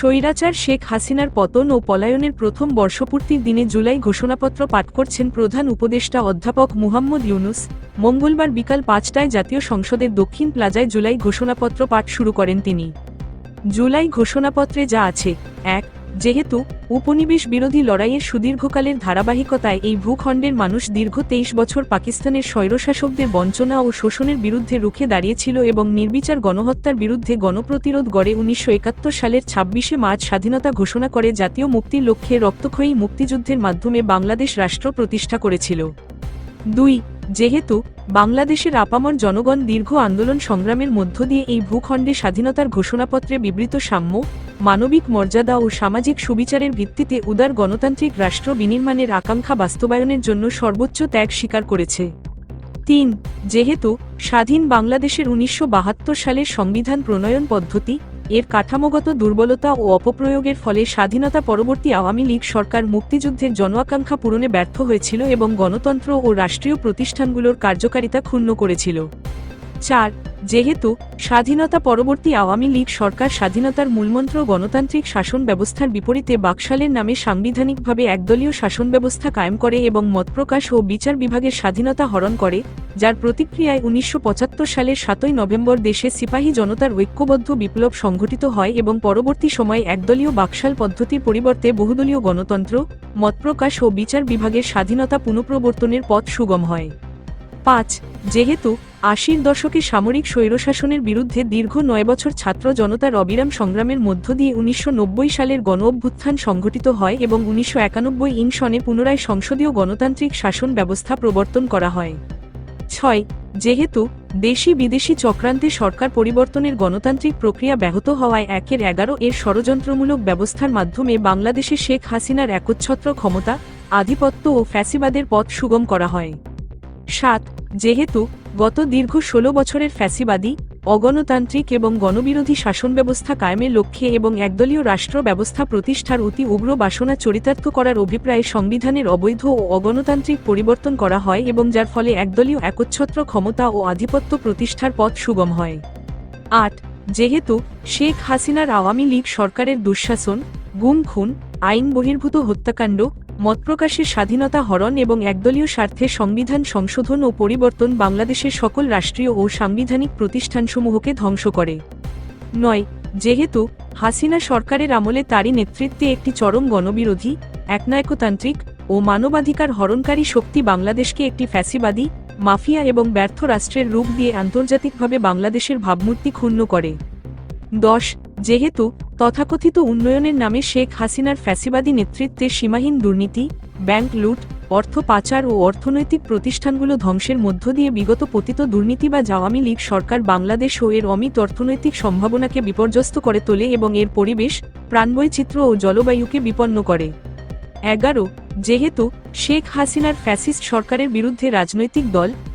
স্বৈরাচার শেখ হাসিনার পতন ও পলায়নের প্রথম বর্ষপূর্তির দিনে জুলাই ঘোষণাপত্র পাঠ করছেন প্রধান উপদেষ্টা অধ্যাপক মুহাম্মদ ইউনুস। মঙ্গলবার বিকাল পাঁচটায় জাতীয় সংসদের দক্ষিণ প্লাজায় জুলাই ঘোষণাপত্র পাঠ শুরু করেন তিনি। জুলাই ঘোষণাপত্রে যা আছে, এক যেহেতু উপনিবেশ বিরোধী লড়াইয়ের সুদীর্ঘকালের ধারাবাহিকতায় এই ভূখণ্ডের মানুষ দীর্ঘ তেইশ বছর পাকিস্তানের স্বৈরশাসকদের বঞ্চনা ও শোষণের বিরুদ্ধে রুখে দাঁড়িয়েছিল এবং নির্বিচার গণহত্যার বিরুদ্ধে গণপ্রতিরোধ গড়ে উনিশশো একাত্তর সালের ছাব্বিশে মার্চ স্বাধীনতা ঘোষণা করে জাতীয় মুক্তির লক্ষ্যে রক্তক্ষয়ী মুক্তিযুদ্ধের মাধ্যমে বাংলাদেশ রাষ্ট্র প্রতিষ্ঠা করেছিল। দুই, যেহেতু বাংলাদেশের আপামর জনগণ দীর্ঘ আন্দোলন সংগ্রামের মধ্য দিয়ে এই ভূখণ্ডে স্বাধীনতার ঘোষণাপত্রে বিবৃত সাম্য মানবিক মর্যাদা ও সামাজিক সুবিচারের ভিত্তিতে উদার গণতান্ত্রিক রাষ্ট্র বিনির্মাণের আকাঙ্ক্ষা বাস্তবায়নের জন্য সর্বোচ্চ ত্যাগ স্বীকার করেছে। তিন, যেহেতু স্বাধীন বাংলাদেশের উনিশশো বাহাত্তর সালের সংবিধান প্রণয়ন পদ্ধতি, এর কাঠামোগত দুর্বলতা ও অপপ্রয়োগের ফলে স্বাধীনতা পরবর্তী আওয়ামী লীগ সরকার মুক্তিযুদ্ধের জনআকাঙ্ক্ষা পূরণে ব্যর্থ হয়েছিল এবং গণতন্ত্র ও রাষ্ট্রীয় প্রতিষ্ঠানগুলোর কার্যকারিতা ক্ষুণ্ণ করেছিল। চার, যেহেতু স্বাধীনতা পরবর্তী আওয়ামী লীগ সরকার স্বাধীনতার মূলমন্ত্র গণতান্ত্রিক শাসন ব্যবস্থার বিপরীতে বাকশালের নামে সাংবিধানিকভাবে একদলীয় শাসন ব্যবস্থা কায়েম করে এবং মতপ্রকাশ ও বিচার বিভাগের স্বাধীনতা হরণ করে, যার প্রতিক্রিয়ায় উনিশশো পঁচাত্তর সালের সাতই নভেম্বর দেশে সিপাহী জনতার ঐক্যবদ্ধ বিপ্লব সংঘটিত হয় এবং পরবর্তী সময়ে একদলীয় বাকশাল পদ্ধতির পরিবর্তে বহুদলীয় গণতন্ত্র মতপ্রকাশ ও বিচার বিভাগের স্বাধীনতা পুনঃপ্রবর্তনের পথ সুগম হয়। পাঁচ, যেহেতু আশির দশকে সামরিক স্বৈরশাসনের বিরুদ্ধে দীর্ঘ নয় বছর ছাত্র জনতার অবিরাম সংগ্রামের মধ্য দিয়ে উনিশশো নব্বই সালের গণ অভ্যুত্থান সংঘটিত হয় এবং উনিশশো ইং সনে পুনরায় সংসদীয় গণতান্ত্রিক শাসন ব্যবস্থা প্রবর্তন করা হয়। ছয়, যেহেতু দেশি বিদেশি চক্রান্তে সরকার পরিবর্তনের গণতান্ত্রিক প্রক্রিয়া ব্যাহত হওয়ায় একের এগারো এর ষড়যন্ত্রমূলক ব্যবস্থার মাধ্যমে বাংলাদেশে শেখ হাসিনার একচ্ছত্র ক্ষমতা, আধিপত্য ও ফ্যাসিবাদের পথ সুগম করা হয়। সাত, যেহেতু গত দীর্ঘ ষোলো বছরের ফ্যাসিবাদী, অগণতান্ত্রিক এবং গণবিরোধী শাসন ব্যবস্থা কায়েমের লক্ষ্যে এবং একদলীয় রাষ্ট্র ব্যবস্থা প্রতিষ্ঠার অতি উগ্র বাসনা চরিতার্থ করার অভিপ্রায়ে সংবিধানের অবৈধ ও অগণতান্ত্রিক পরিবর্তন করা হয় এবং যার ফলে একদলীয় একচ্ছত্র ক্ষমতা ও আধিপত্য প্রতিষ্ঠার পথ সুগম হয়। আট, যেহেতু শেখ হাসিনার আওয়ামী লীগ সরকারের দুঃশাসন, গুম, খুন, আইন বহির্ভূত হত্যাকাণ্ড মতপ্রকাশের স্বাধীনতা হরণ এবং একদলীয় স্বার্থে সংবিধান সংশোধন ও পরিবর্তন বাংলাদেশের সকল রাষ্ট্রীয় ও সাংবিধানিক প্রতিষ্ঠানসমূহকে ধ্বংস করে। নয়, যেহেতু হাসিনা সরকারের আমলে তারই নেতৃত্বে একটি চরম গণবিরোধী, একনায়কতান্ত্রিক ও মানবাধিকার হরণকারী শক্তি বাংলাদেশকে একটি ফ্যাসিবাদী, মাফিয়া এবং ব্যর্থ রাষ্ট্রের রূপ দিয়ে আন্তর্জাতিকভাবে বাংলাদেশের ভাবমূর্তি ক্ষুণ্ণ করে। দশ, যেহেতু তথাকথিত উন্নয়নের নামে শেখ হাসিনার ফ্যাসিবাদী নেতৃত্বে সীমাহীন দুর্নীতি, ব্যাংক লুট, অর্থ পাচার ও অর্থনৈতিক প্রতিষ্ঠানগুলো ধ্বংসের মধ্য দিয়ে বিগত পতিত দুর্নীতি বা আওয়ামী লীগ সরকার বাংলাদেশ ও এর অমিত অর্থনৈতিক সম্ভাবনাকে বিপর্যস্ত করে তোলে এবং এর পরিবেশ, প্রাণবৈচিত্র্য ও জলবায়ুকে বিপন্ন করে। এগারো, যেহেতু শেখ হাসিনার ফ্যাসিস্ট সরকারের বিরুদ্ধে রাজনৈতিক দল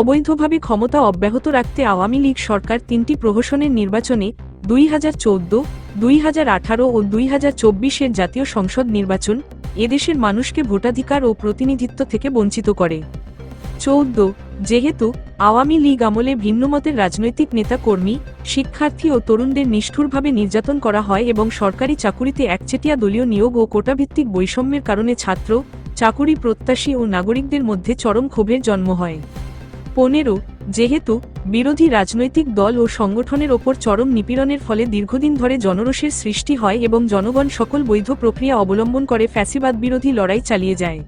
অবৈধভাবে ক্ষমতা অব্যাহত রাখতে আওয়ামী লীগ সরকার তিনটি প্রহসনের নির্বাচনে দুই হাজার চোদ্দ, দুই হাজার আঠারো ও দুই হাজার চব্বিশের জাতীয় সংসদ নির্বাচন এদেশের মানুষকে ভোটাধিকার ও প্রতিনিধিত্ব থেকে বঞ্চিত করে। চৌদ্দ, যেহেতু আওয়ামী লীগ আমলে ভিন্নমতের রাজনৈতিক নেতাকর্মী, শিক্ষার্থী ও তরুণদের নিষ্ঠুরভাবে নির্যাতন করা হয় এবং সরকারি চাকুরিতে একচেটিয়া দলীয় নিয়োগ ও কোটাভিত্তিক বৈষম্যের কারণে ছাত্র, চাকুরি প্রত্যাশী ও নাগরিকদের মধ্যে চরম ক্ষোভের জন্ম হয়। পনেরো, যেহেতু বিরোধী রাজনৈতিক দল ও সংগঠনের ওপর চরম নিপীড়নের ফলে দীর্ঘদিন ধরে জনরোষের সৃষ্টি হয় এবং জনগণ সকল বৈধ প্রক্রিয়া অবলম্বন করে ফ্যাসিবাদ বিরোধী লড়াই চালিয়ে যায়।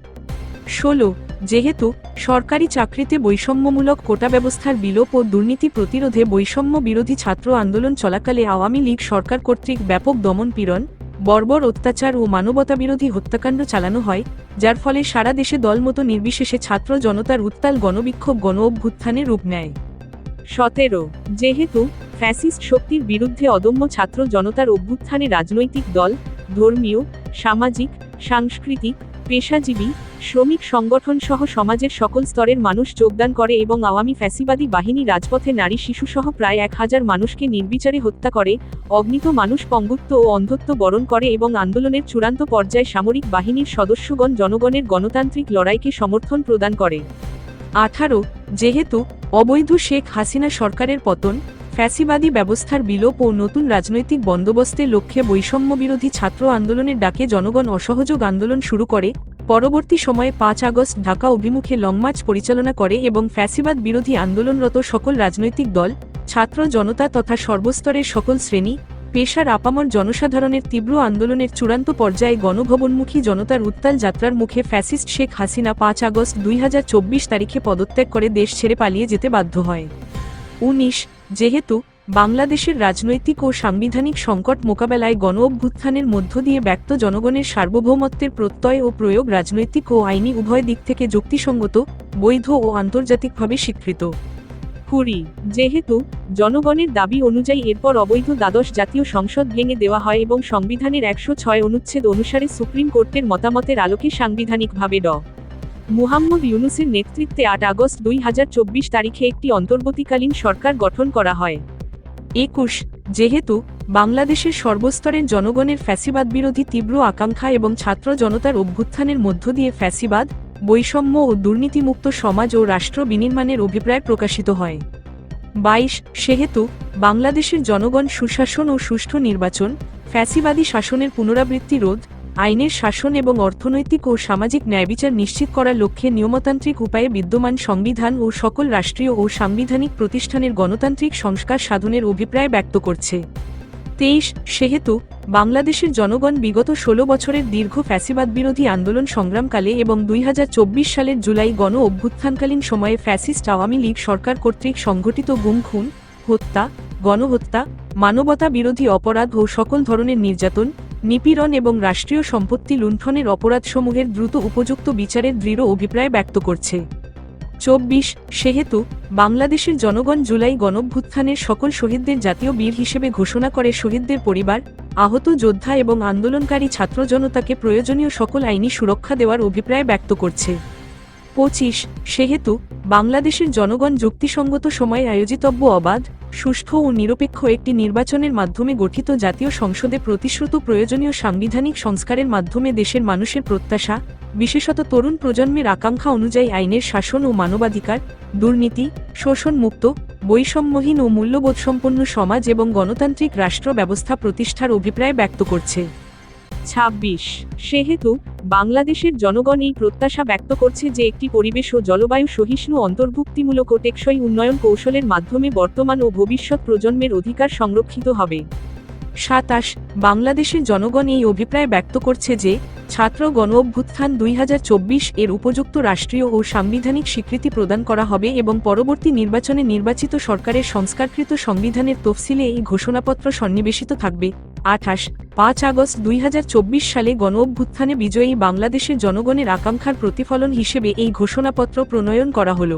ষোলো, যেহেতু সরকারি চাকরিতে বৈষম্যমূলক কোটা ব্যবস্থার বিলোপ ও দুর্নীতি প্রতিরোধে বৈষম্য বিরোধী ছাত্র আন্দোলন চলাকালে আওয়ামী লীগ সরকার কর্তৃক ব্যাপক দমন পীড়ন বর্বর অত্যাচার ও মানবতাবিরোধী হত্যাকাণ্ড চালানো হয়, যার ফলে সারা দেশে দলমতো নির্বিশেষে ছাত্র জনতার উত্তাল গণবিক্ষোভ গণ অভ্যুত্থানে রূপ নেয়। সতেরো, যেহেতু ফ্যাসিস্ট শক্তির বিরুদ্ধে অদম্য ছাত্র জনতার অভ্যুত্থানে রাজনৈতিক দল, ধর্মীয়, সামাজিক, সাংস্কৃতিক পেশাজীবী, শ্রমিক সংগঠন সহ সমাজের সকল স্তরের মানুষ যোগদান করে এবং আওয়ামী ফ্যাসিবাদী বাহিনী রাজপথে নারী শিশুসহ প্রায় এক হাজার মানুষকে নির্বিচারে হত্যা করে অগ্নিত মানুষ পঙ্গুত্ব ও অন্ধত্ব বরণ করে এবং আন্দোলনের চূড়ান্ত পর্যায়ে সামরিক বাহিনীর সদস্যগণ জনগণের গণতান্ত্রিক লড়াইকে সমর্থন প্রদান করে। আঠারো, যেহেতু অবৈধ শেখ হাসিনা সরকারের পতন ফ্যাসিবাদী ব্যবস্থার বিলোপ ও নতুন রাজনৈতিক বন্দোবস্তের লক্ষ্যে বৈষম্য বিরোধী ছাত্র আন্দোলনের ডাকে জনগণ অসহযোগ আন্দোলন শুরু করে, পরবর্তী সময়ে পাঁচ আগস্ট ঢাকা অভিমুখে লংমার্চ পরিচালনা করে এবং ফ্যাসিবাদ বিরোধী আন্দোলনরত সকল রাজনৈতিক দল, ছাত্র জনতা তথা সর্বস্তরের সকল শ্রেণি, পেশার আপামর জনসাধারণের তীব্র আন্দোলনের চূড়ান্ত পর্যায়ে গণভবনমুখী জনতার উত্তাল যাত্রার মুখে ফ্যাসিস্ট শেখ হাসিনা পাঁচ আগস্ট দুই হাজার চব্বিশ তারিখে পদত্যাগ করে দেশ ছেড়ে পালিয়ে যেতে বাধ্য হয়। উনিশ যেহেতু বাংলাদেশের রাজনৈতিক ও সাংবিধানিক সংকট মোকাবেলায় গণ অভ্যুত্থানের মধ্য দিয়ে ব্যক্ত জনগণের সার্বভৌমত্বের প্রত্যয় ও প্রয়োগ রাজনৈতিক ও আইনি উভয় দিক থেকে যুক্তিসঙ্গত, বৈধ ও আন্তর্জাতিকভাবে স্বীকৃত। কুড়ি, যেহেতু জনগণের দাবি অনুযায়ী এরপর অবৈধ দ্বাদশ জাতীয় সংসদ ভেঙে দেওয়া হয় এবং সংবিধানের একশো ছয় অনুচ্ছেদ অনুসারে সুপ্রিম কোর্টের মতামতের আলোকে সাংবিধানিকভাবে ড। মুহাম্মদ ইউনুসের নেতৃত্বে আট আগস্ট দুই হাজার চব্বিশ তারিখে একটি অন্তর্বর্তীকালীন সরকার গঠন করা হয়। একুশ, যেহেতু বাংলাদেশের সর্বস্তরের জনগণের ফ্যাসিবাদ বিরোধী তীব্র আকাঙ্ক্ষা এবং ছাত্র জনতার অভ্যুত্থানের মধ্য দিয়ে ফ্যাসিবাদ, বৈষম্য ও দুর্নীতিমুক্ত সমাজ ও রাষ্ট্র বিনির্মাণের অভিপ্রায় প্রকাশিত হয়। বাইশ, সেহেতু বাংলাদেশের জনগণ সুশাসন ও সুষ্ঠু নির্বাচন, ফ্যাসিবাদী শাসনের পুনরাবৃত্তি রোধ আইনের শাসন এবং অর্থনৈতিক ও সামাজিক ন্যায়বিচার নিশ্চিত করার লক্ষ্যে নিয়মতান্ত্রিক উপায়ে বিদ্যমান সংবিধান ও সকল রাষ্ট্রীয় ও সাংবিধানিক প্রতিষ্ঠানের গণতান্ত্রিক সংস্কার সাধনের অভিপ্রায় ব্যক্ত করছে। তেইশ, সেহেতু বাংলাদেশের জনগণ বিগত ষোলো বছরের দীর্ঘ ফ্যাসিবাদ বিরোধী আন্দোলন সংগ্রামকালে এবং দুই হাজার চব্বিশ সালের জুলাই গণ অভ্যুত্থানকালীন সময়ে ফ্যাসিস্ট আওয়ামী লীগ সরকার কর্তৃক সংঘটিত গুম, খুন, হত্যা, গণহত্যা মানবতা বিরোধী অপরাধ ও সকল ধরনের নির্যাতন নিপীড়ন এবং রাষ্ট্রীয় সম্পত্তি লুণ্ঠনের অপরাধসমূহের দ্রুত উপযুক্ত বিচারের দৃঢ় অভিপ্রায় ব্যক্ত করছে। চব্বিশ, সেহেতু, বাংলাদেশের জনগণ জুলাই গণভ্যুত্থানের সকল শহীদদের জাতীয় বীর হিসেবে ঘোষণা করে শহীদদের পরিবার, আহত যোদ্ধা এবং আন্দোলনকারী ছাত্র জনতাকে প্রয়োজনীয় সকল আইনি সুরক্ষা দেওয়ার অভিপ্রায় ব্যক্ত করছে। পঁচিশ, সেহেতু, বাংলাদেশের জনগণ যুক্তিসঙ্গত সময়ে আয়োজিতব্য অবাধ সুষ্ঠু ও নিরপেক্ষ একটি নির্বাচনের মাধ্যমে গঠিত জাতীয় সংসদে প্রতিশ্রুত প্রয়োজনীয় সাংবিধানিক সংস্কারের মাধ্যমে দেশের মানুষের প্রত্যাশা, বিশেষত তরুণ প্রজন্মের আকাঙ্ক্ষা অনুযায়ী আইনের শাসন ও মানবাধিকার, দুর্নীতি, শোষণমুক্ত, বৈষম্যহীন ও মূল্যবোধসম্পন্ন সমাজ এবং গণতান্ত্রিক রাষ্ট্র ব্যবস্থা প্রতিষ্ঠার অভিপ্রায় ব্যক্ত করছে। ছাব্বিশ, সেহেতু বাংলাদেশের জনগণ এই প্রত্যাশা ব্যক্ত করছে যে একটি পরিবেশ ও জলবায়ু সহিষ্ণু অন্তর্ভুক্তিমূলক ও টেকসই উন্নয়ন কৌশলের মাধ্যমে বর্তমান ও ভবিষ্যৎ প্রজন্মের অধিকার সংরক্ষিত হবে। সাতাশ, বাংলাদেশের জনগণ এই অভিপ্রায় ব্যক্ত করছে যে, ছাত্র গণ অভ্যুত্থান দুই হাজার চব্বিশ এর উপযুক্ত রাষ্ট্রীয় ও সাংবিধানিক স্বীকৃতি প্রদান করা হবে এবং পরবর্তী নির্বাচনে নির্বাচিত সরকারের সংস্কারকৃত সংবিধানের তফসিলে এই ঘোষণাপত্র সন্নিবেশিত থাকবে। আঠাশ, পাঁচ আগস্ট দুই হাজার চব্বিশ সালে গণ অভ্যুত্থানে বিজয়ী বাংলাদেশের জনগণের আকাঙ্ক্ষার প্রতিফলন হিসেবে এই ঘোষণাপত্র প্রণয়ন করা হলো।